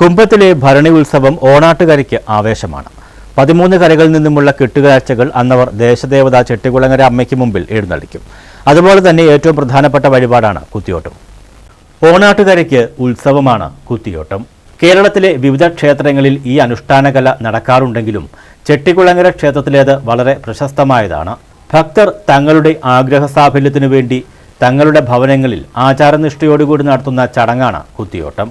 കുംഭത്തിലെ ഭരണി ഉത്സവം ഓണാട്ടുകരയ്ക്ക് ആവേശമാണ്. പതിമൂന്ന് കരകളിൽ നിന്നുമുള്ള കെട്ടുകാഴ്ചകൾ അന്നവർ ദേശദേവത ചെട്ടികുളങ്ങര അമ്മയ്ക്ക് മുമ്പിൽ എഴുന്നള്ളിക്കും. അതുപോലെ തന്നെ ഏറ്റവും പ്രധാനപ്പെട്ട വഴിപാടാണ് കുത്തിയോട്ടം. ഓണാട്ടുകരയ്ക്ക് ഉത്സവമാണ് കുത്തിയോട്ടം. കേരളത്തിലെ വിവിധ ക്ഷേത്രങ്ങളിൽ ഈ അനുഷ്ഠാനകല നടക്കാറുണ്ടെങ്കിലും ചെട്ടികുളങ്ങര ക്ഷേത്രത്തിലേത് വളരെ പ്രശസ്തമായതാണ്. ഭക്തർ തങ്ങളുടെ ആഗ്രഹ സാഫല്യത്തിനു വേണ്ടി തങ്ങളുടെ ഭവനങ്ങളിൽ ആചാരനിഷ്ഠയോടുകൂടി നടത്തുന്ന ചടങ്ങാണ് കുത്തിയോട്ടം.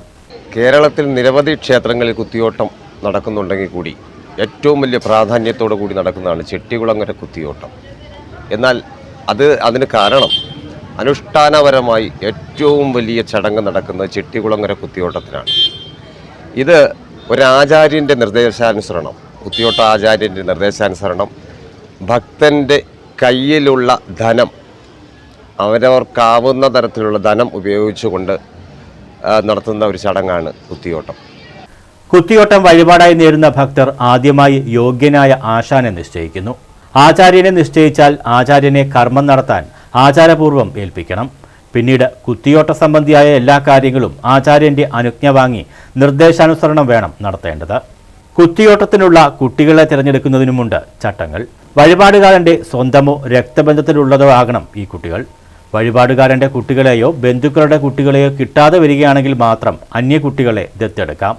കേരളത്തിൽ നിരവധി ക്ഷേത്രങ്ങളിൽ കുത്തിയോട്ടം നടക്കുന്നുണ്ടെങ്കിൽ കൂടി ഏറ്റവും വലിയ പ്രാധാന്യത്തോടു കൂടി നടക്കുന്നതാണ് ചെട്ടികുളങ്ങര കുത്തിയോട്ടം. എന്നാൽ അത് അതിന് കാരണം അനുഷ്ഠാനപരമായി ഏറ്റവും വലിയ ചടങ്ങ് നടക്കുന്നത് ചെട്ടികുളങ്ങര കുത്തിയോട്ടത്തിനാണ്. ഇത് ഒരാചാര്യന്റെ നിർദ്ദേശാനുസരണം കുത്തിയോട്ട ആചാര്യന്റെ നിർദ്ദേശാനുസരണം ഭക്തന്റെ കയ്യിലുള്ള ധനം അവരവർക്കാവുന്ന തരത്തിലുള്ള ധനം ഉപയോഗിച്ചുകൊണ്ട് നടത്തുന്ന ഒരു ചടങ്ങാണ് കുത്തിയോട്ടം. കുത്തിയോട്ടം വഴിപാടായി നേരുന്ന ഭക്തർ ആദ്യമായി യോഗ്യനായ ആശാനെ നിശ്ചയിക്കുന്നു. ആചാര്യനെ നിശ്ചയിച്ചാൽ ആചാര്യനെ കർമ്മം നടത്താൻ ആചാരപൂർവം ഏൽപ്പിക്കണം. പിന്നീട് കുത്തിയോട്ട സംബന്ധിയായ എല്ലാ കാര്യങ്ങളും ആചാര്യന്റെ അനുജ്ഞ വാങ്ങി നിർദ്ദേശാനുസരണം വേണം നടത്തേണ്ടത്. കുത്തിയോട്ടത്തിനുള്ള കുട്ടികളെ തിരഞ്ഞെടുക്കുന്നതിനുമുണ്ട് ചട്ടങ്ങൾ. വഴിപാടുകാരന്റെ സ്വന്തമോ രക്തബന്ധത്തിലുള്ളതോ ആകണം ഈ കുട്ടികൾ. വഴിപാടുകാരന്റെ കുട്ടികളെയോ ബന്ധുക്കളുടെ കുട്ടികളെയോ കിട്ടാതെ വരികയാണെങ്കിൽ മാത്രം അന്യ കുട്ടികളെ ദത്തെടുക്കാം.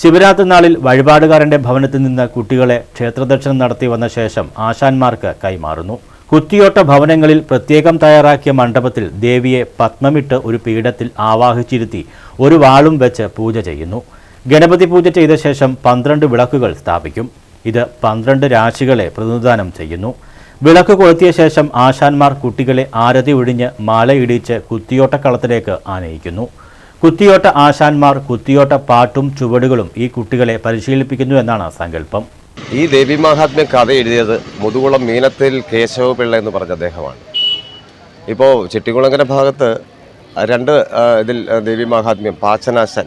ശിവരാത്രി നാളിൽ വഴിപാടുകാരന്റെ ഭവനത്തിൽ നിന്ന് കുട്ടികളെ ക്ഷേത്രദർശനം നടത്തി വന്ന ശേഷം ആശാന്മാർക്ക് കൈമാറുന്നു. കുത്തിയോട്ട ഭവനങ്ങളിൽ പ്രത്യേകം തയ്യാറാക്കിയ മണ്ഡപത്തിൽ ദേവിയെ പത്മമിട്ട് ഒരു പീഠത്തിൽ ആവാഹിച്ചിരുത്തി ഒരു വാളും വെച്ച് പൂജ ചെയ്യുന്നു. ഗണപതി പൂജ ചെയ്ത ശേഷം പന്ത്രണ്ട് വിളക്കുകൾ സ്ഥാപിക്കും. ഇത് പന്ത്രണ്ട് രാശികളെ പ്രതിനിധാനം ചെയ്യുന്നു. വിളക്ക് കൊളുത്തിയ ശേഷം ആശാന്മാർ കുട്ടികളെ ആരതി ഒഴിഞ്ഞ് മാലയിടിച്ച് കുത്തിയോട്ടക്കളത്തിലേക്ക് ആനയിക്കുന്നു. കുത്തിയോട്ട ആശാന്മാർ കുത്തിയോട്ട പാട്ടും ചുവടുകളും ഈ കുട്ടികളെ പരിശീലിപ്പിക്കുന്നു എന്നാണ് സങ്കല്പം. ഈ ദേവി മഹാത്മ്യം കഥ എഴുതിയത് മുതുകുളം മീനത്തിൽ കേശവപിള്ള എന്ന് പറഞ്ഞ അദ്ദേഹമാണ്. ഇപ്പോൾ ചിട്ടികുളങ്ങര ഭാഗത്ത് രണ്ട് ഇതിൽ ദേവി മഹാത്മ്യം പാച്ചനാശാൻ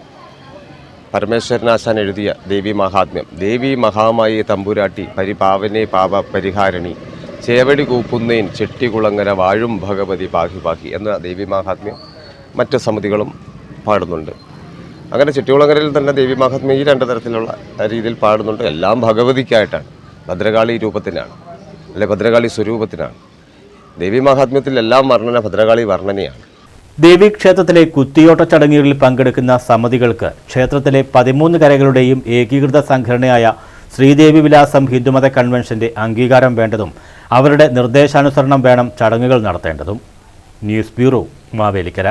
പരമേശ്വരനാശാൻ എഴുതിയ ദേവി മഹാത്മ്യം. ദേവി മഹാമായി തമ്പുരാട്ടി പരിപാവനെ പാപ പരിഹാരിണി ചേവടി കൂപ്പുന്നേൻ ചെട്ടികുളങ്ങര വാഴും ഭഗവതി പാഹി പാഹി എന്ന ദേവി മഹാത്മ്യം മറ്റ് സമിതികളും പാടുന്നുണ്ട്. അങ്ങനെ ചെട്ടികുളങ്ങരയിൽ തന്നെ ദേവി മഹാത്മ്യം ഈ രണ്ട് തരത്തിലുള്ള രീതിയിൽ പാടുന്നുണ്ട്. എല്ലാം ഭഗവതിക്കായിട്ടാണ്. ഭദ്രകാളി രൂപത്തിനാണ്. അല്ലെ ഭദ്രകാളി സ്വരൂപത്തിനാണ്. ദേവി മഹാത്മ്യത്തിൽ എല്ലാം വർണന ഭദ്രകാളി വർണനയാണ്. ദേവീക്ഷേത്രത്തിലെ കുത്തിയോട്ട ചടങ്ങുകളിൽ പങ്കെടുക്കുന്ന സമിതികൾക്ക് ക്ഷേത്രത്തിലെ പതിമൂന്ന് കരകളുടെയും ഏകീകൃത സംഘടനയായ ശ്രീദേവി വിലാസം ഹിന്ദുമത കൺവെൻഷന്റെ അംഗീകാരം വേണ്ടതും അവരുടെ നിർദ്ദേശാനുസരണം വേണം ചടങ്ങുകൾ നടത്തേണ്ടതും. News bureau Mavelikkara.